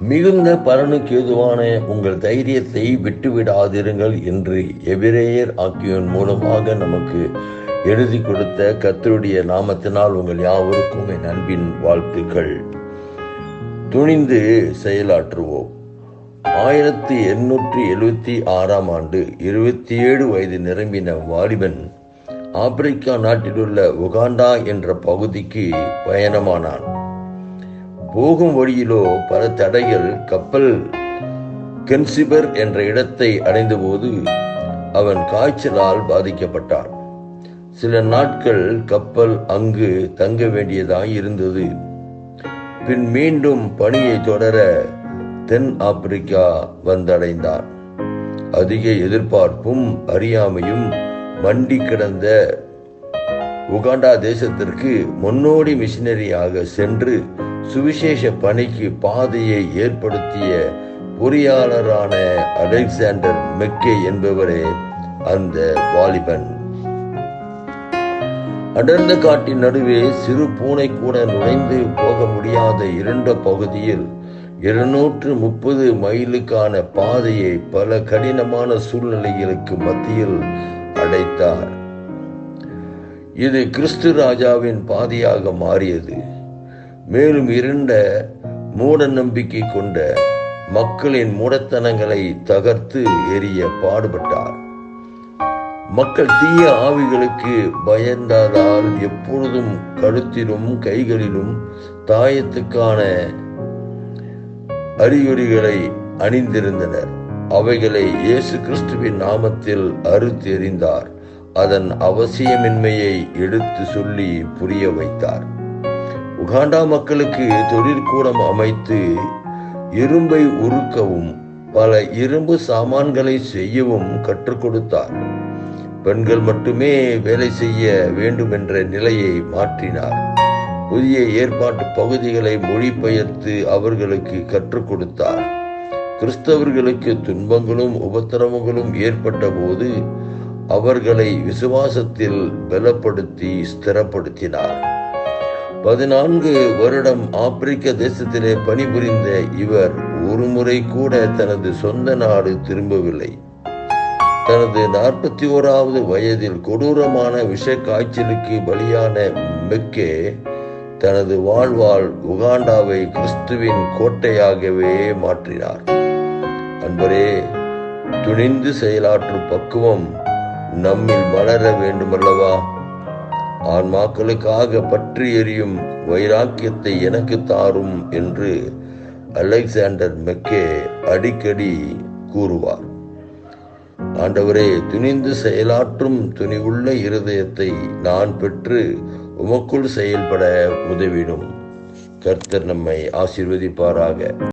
மிகுந்த பலனுக்கு ஏதுவான உங்கள் தைரியத்தை விட்டுவிடாதிருங்கள் என்று எபிரேயர் ஆக்கியோன் மூலமாக நமக்கு எழுதி கொடுத்த கத்தருடைய நாமத்தினால் உங்கள் யாவருக்கும் என் அன்பின் வாழ்த்துக்கள். துணிந்து செயலாற்றுவோம். ஆயிரத்தி எண்ணூற்றி எழுபத்தி ஆறாம் ஆண்டு இருபத்தி ஏழு வயது நிரம்பின வாலிபன் ஆப்பிரிக்கா நாட்டிலுள்ள உகாண்டா என்ற பகுதிக்கு பயணமானான். போகும் வழியிலோ பல தடைகள் கப்பல் கென்சிபர் என்ற இடத்தை அடைந்தபோது அவன் காய்ச்சலால் பாதிக்கப்பட்டான். சில நாட்கள் கப்பல் அங்கு தங்க வேண்டியதாய் இருந்தது. பின் மீண்டும் பணியை தொடர தென் ஆப்பிரிக்கா வந்தடைந்தான் அதிக எதிர்பார்ப்பும் அறியாமையும் மண்டி கிடந்த உகாண்டா தேசத்திற்கு முன்னோடி மிஷினரியாக சென்று சுவிசேஷ பணிக்கு பாதையை ஏற்படுத்திய பொறியாளரான அலெக்சாண்டர் மெக்கே என்பவரே அந்த வாலிபன். அடர்ந்த காட்டின் நடுவே சிறு பூனை கூட நுழைந்து போக முடியாத இரண்டு பகுதியில் இருநூற்று முப்பது மைலுக்கான பாதையை பல கடினமான சூழ்நிலைகளுக்கு மத்தியில் அடைத்தார். இது கிறிஸ்து ராஜாவின் பாதையாக மாறியது. மேலும் இருண்ட மூட நம்பிக்கை கொண்ட மக்களின் மூடத்தனங்களை தகர்த்து எரிய பாடுபட்டார். மக்கள் தீய ஆவிகளுக்கு பயந்ததால் எப்பொழுதும் கழுத்திலும் கைகளிலும் தாயத்துக்கான அறிகுறிகளை அணிந்திருந்தனர். அவைகளை இயேசு கிறிஸ்துவின் நாமத்தில் அறுத்தெறிந்தார். அதன் அவசியமின்மையை எடுத்து சொல்லி புரிய வைத்தார். உகாண்டா மக்களுக்கு தொழிற்கூடம் அமைத்து இரும்பை உருக்கவும் பல இரும்பு சாமான்களை செய்யவும் கற்றுக் கொடுத்தார். பெண்கள் மட்டுமே வேலை செய்ய வேண்டும் என்ற நிலையை மாற்றினார். புதிய ஏற்பாட்டு பகுதிகளை மொழிபெயர்த்து அவர்களுக்கு கற்றுக் கொடுத்தார். கிறிஸ்தவர்களுக்கு துன்பங்களும் உபத்திரவங்களும் ஏற்பட்ட போது அவர்களை விசுவாசத்தில் பலப்படுத்தி ஸ்திரப்படுத்தினார். பதினான்கு வருடம் ஆப்பிரிக்க தேசத்திலே பணிபுரிந்த இவர் ஒரு முறை கூட தனது சொந்த நாடு திரும்பவில்லை. தனது நாற்பத்தி ஓராவது வயதில் கொடூரமான விஷ காய்ச்சலுக்கு பலியான மெக்கே தனது வாழ்வால் உகாண்டாவை கிறிஸ்துவின் கோட்டையாகவே மாற்றினார். அன்பரே துணிந்து செயலாற்றும் பக்குவம் நம்மில் வளர வேண்டுமல்லவா? ஆன்மாக்களுக்காக பற்றி எரியும் வைராக்கியத்தை எனக்கு தாரும் என்று அலெக்சாண்டர் மெக்கே அடிக்கடி கூறுவார். ஆண்டவரே துணிந்து செயலாற்றும் துணிவுள்ள இருதயத்தை நான் பெற்று உமக்குள் செயல்பட உதவிடும். கர்த்தர் நம்மை ஆசீர்வதிப்பாராக.